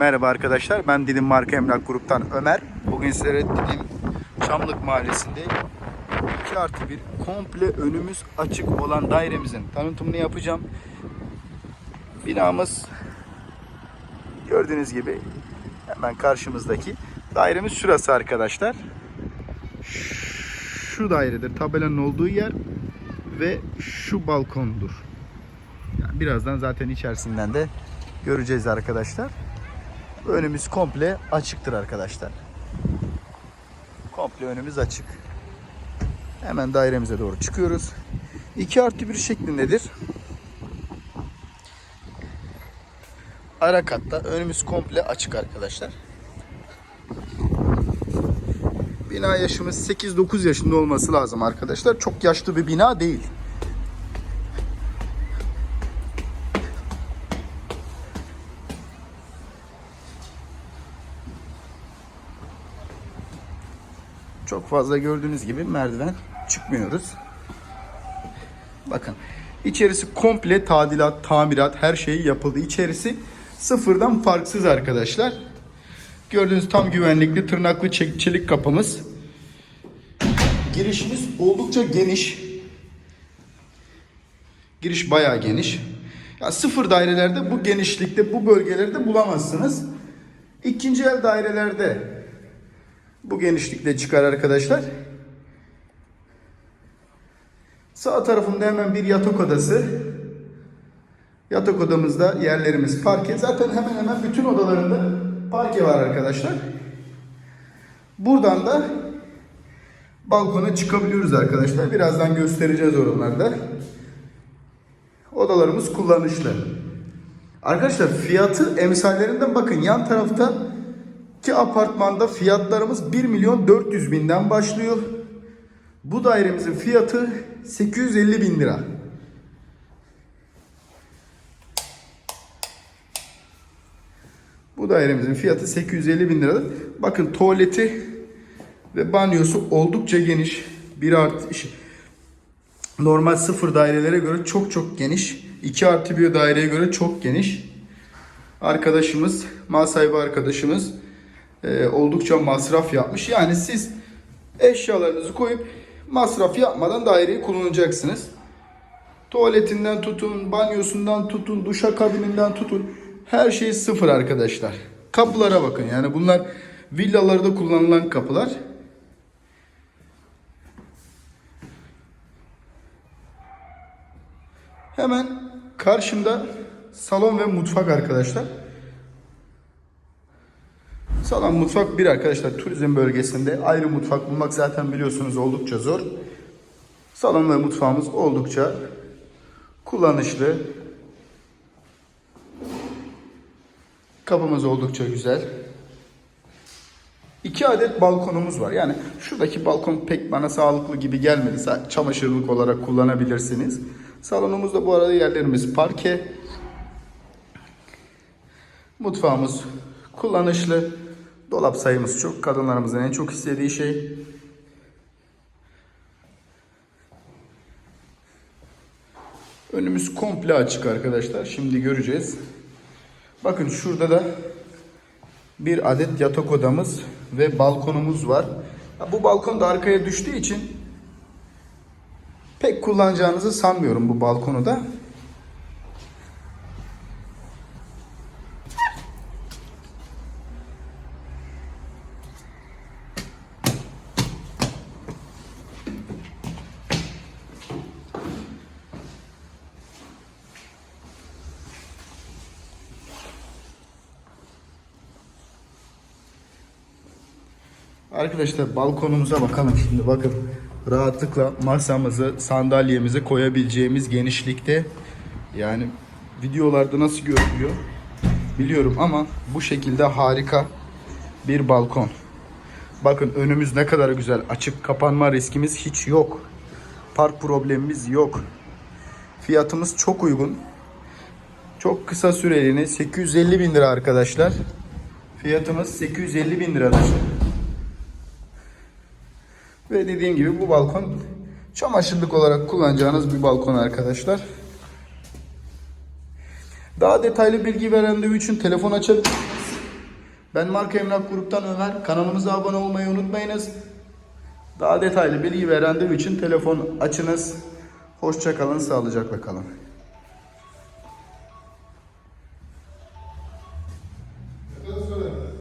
Merhaba arkadaşlar, ben Didim Marka Emlak Grup'tan Ömer. Bugün sizlere Didim Çamlık Mahallesi'nde 2 artı 1 komple önümüz açık olan dairemizin tanıtımını yapacağım. Binamız gördüğünüz gibi hemen karşımızdaki dairemiz şurası arkadaşlar. Şu dairedir tabelanın olduğu yer ve şu balkondur. Yani birazdan zaten içerisinden de göreceğiz arkadaşlar. Önümüz komple açıktır arkadaşlar. Komple önümüz açık. Hemen dairemize doğru çıkıyoruz. 2 artı 1 şeklindedir. Ara katta önümüz komple açık arkadaşlar. Bina yaşımız 8-9 yaşında olması lazım arkadaşlar. Çok yaşlı bir bina değil. Çok fazla gördüğünüz gibi merdiven çıkmıyoruz. Bakın içerisi komple tadilat, tamirat her şey yapıldı. İçerisi sıfırdan farksız arkadaşlar. Gördüğünüz tam güvenlikli tırnaklı çelik kapımız. Girişimiz oldukça geniş. Giriş bayağı geniş. Ya sıfır dairelerde bu genişlikte, bu bölgelerde bulamazsınız. İkinci el dairelerde bu genişlikte çıkar arkadaşlar. Sağ tarafımda hemen bir yatak odası. Yatak odamızda yerlerimiz parke. Zaten hemen hemen bütün odalarında parke var arkadaşlar. Buradan da balkona çıkabiliyoruz arkadaşlar. Birazdan göstereceğiz oralarda. Odalarımız kullanışlı. Arkadaşlar fiyatı emsallerinden bakın yan tarafta ki apartmanda fiyatlarımız 1 milyon 400 binden başlıyor. Bu dairemizin fiyatı 850 bin lira. Bu dairemizin fiyatı 850 bin liradır. Bakın tuvaleti ve banyosu oldukça geniş. Bir artı normal sıfır dairelere göre çok çok geniş. 2 artı bir daireye göre çok geniş. Arkadaşımız, mal sahibi arkadaşımız e, oldukça masraf yapmış. Yani siz eşyalarınızı koyup masraf yapmadan daireyi kullanacaksınız. Tuvaletinden tutun, banyosundan tutun, duşakabininden tutun. Her şey sıfır arkadaşlar. Kapılara bakın. Yani bunlar villalarda kullanılan kapılar. Hemen karşımda salon ve mutfak arkadaşlar. Salon mutfak bir arkadaşlar turizm bölgesinde ayrı mutfak bulmak zaten biliyorsunuz oldukça zor. Salon ve mutfağımız oldukça kullanışlı. Kapımız oldukça güzel. İki adet balkonumuz var. Yani şuradaki balkon pek bana sağlıklı gibi gelmedi. Çamaşırlık olarak kullanabilirsiniz. Salonumuzda bu arada yerlerimiz parke. Mutfağımız kullanışlı. Dolap sayımız çok. Kadınlarımızın en çok istediği şey. Önümüz komple açık arkadaşlar. Şimdi göreceğiz. Bakın şurada da bir adet yatak odamız ve balkonumuz var. Bu balkon da arkaya düştüğü için pek kullanacağınızı sanmıyorum bu balkonu da. Arkadaşlar balkonumuza bakalım şimdi bakın. Rahatlıkla masamızı, sandalyemizi koyabileceğimiz genişlikte. Yani videolarda nasıl görünüyor biliyorum ama bu şekilde harika bir balkon. Bakın önümüz ne kadar güzel. Açık kapanma riskimiz hiç yok. Park problemimiz yok. Fiyatımız çok uygun. Çok kısa süreliğine 850 bin lira arkadaşlar. Fiyatımız 850 bin liradır. Ve dediğim gibi bu balkon çamaşırlık olarak kullanacağınız bir balkon arkadaşlar. Daha detaylı bilgi verenler için telefon açabilirsiniz. Ben Marka Emlak Grup'tan Ömer. Kanalımıza abone olmayı unutmayınız. Daha detaylı bilgi ve için telefon açınız. Hoşça kalın, sağlıcakla kalın.